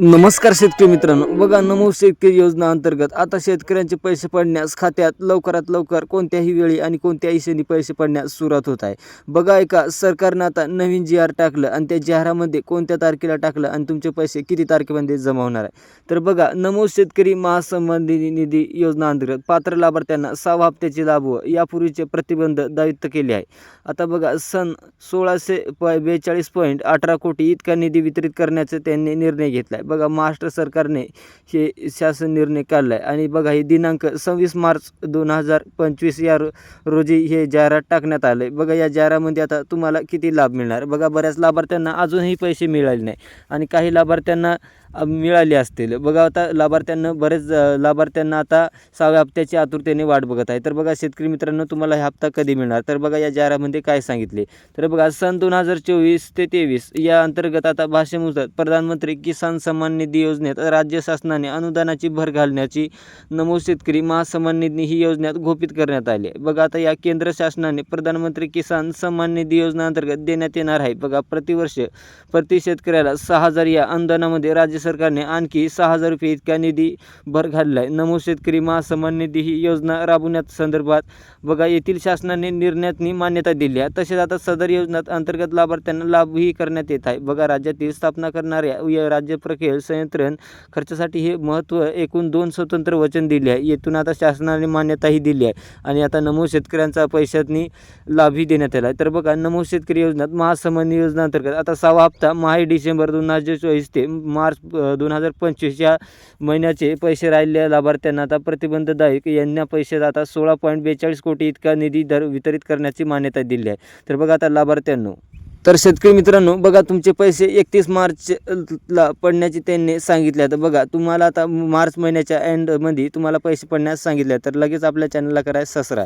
नमस्कार शेतकरी मित्रांनो. बघा नमो शेतकरी योजना अंतर्गत आता शेतकऱ्यांचे पैसे पडण्यास खात्यात लवकरात लवकर कोणत्याही वेळी आणि कोणत्याही क्षणी पैसे पडण्यास सुरुवात होत आहे. बघा ऐका सरकारनं आता नवीन जी आर टाकलं आणि त्या जिहारामध्ये कोणत्या तारखेला टाकलं आणि तुमचे पैसे किती तारखेमध्ये जमा होणार आहे? तर बघा नमो शेतकरी महासंबंधी निधी योजना अंतर्गत पात्र लाभार्थ्यांना सहा हप्त्याचे लाभ व यापूर्वीचे प्रतिबंध दायित्व केले आहे. आता बघा सन सोळाशे प बेचाळीस पॉईंट अठरा कोटी इतका निधी वितरित करण्याचा त्यांनी निर्णय घेतला आहे बघा महाराष्ट्र सरकारने हे शासन निर्णय काढला आहे आणि बघा हे दिनांक सव्वीस मार्च दोन हजार पंचवीस या रो रोजी हे जाहिरात टाकण्यात आलं आहे बघा या जाहिरामध्ये आता तुम्हाला किती लाभ मिळणार? बघा बऱ्याच लाभार्थ्यांना अजूनही पैसे मिळाले नाही. आणि काही लाभार्थ्यांना मिळाली असतील. बघा आता लाभार्थ्यांना बरेच लाभार्थ्यांना आता सहाव्या हप्त्याची आतुरतेने वाट बघत आहे. तर बघा शेतकरी मित्रांनो तुम्हाला हा हप्ता कधी मिळणार? तर बघा या जाहिरामध्ये काय सांगितले. तर बघा सन दोन हजार चोवीस ते तेवीस या अंतर्गत आता भाषेनुसार प्रधानमंत्री किसान सन्मान निधी योजनेत राज्य शासनाने अनुदानाची भर घालण्याची नमो शेतकरी महासन्मान निधी ही योजनेत घोषित करण्यात आली. आहे बघा आता या केंद्र शासनाने प्रधानमंत्री किसान सन्मान निधी योजना अंतर्गत देण्यात येणार आहे. बघा प्रतिवर्ष प्रति शेतकऱ्याला सहा हजार या अनुदानामध्ये राज्य सरकारने आणखी सहा हजार रुपये इतका निधी भर घालला आहे नमो शेतकरी महासन्मान निधी ही योजना राबवण्यात संदर्भात बघा येथील शासनाने निर्णयातनी मान्यता दिली आहे. तसेच आता सदर योजना अंतर्गत लाभार्थ्यांना लाभही करण्यात येत आहे. बघा राज्यातील स्थापना करणाऱ्या या राज्य प्रक्रिये संयंत्रण खर्चासाठी हे महत्त्व एकूण दोन स्वतंत्र वचन दिले आहे. येथून आता शासनाने मान्यताही दिली आहे. आणि आता नमो शेतकऱ्यांचा पैशातनी लाभही देण्यात आला आहे. तर बघा नमो शेतकरी योजनात महासन्मान योजना अंतर्गत आता सहावा हप्ता माहे डिसेंबर दोन हजार चोवीस ते मार्च दोन हजार पंचवीसच्या महिन्याचे पैसे राहिलेल्या लाभार्थ्यांना आता प्रतिबंधदायक यांना पैसे आता सोळा पॉईंट बेचाळीस कोटी इतका निधी दर वितरित करण्याची मान्यता दिली आहे. तर बघा आता लाभार्थ्यांनो. तर शेतकरी मित्रांनो बघा तुमचे पैसे एकतीस मार्च ला पडण्याची त्यांनी सांगितले तर बघा तुम्हाला आता मार्च महिन्याच्या एंडमध्ये तुम्हाला पैसे पडण्यास सांगितले तर लगेच आपल्या चॅनलला करायला ससरा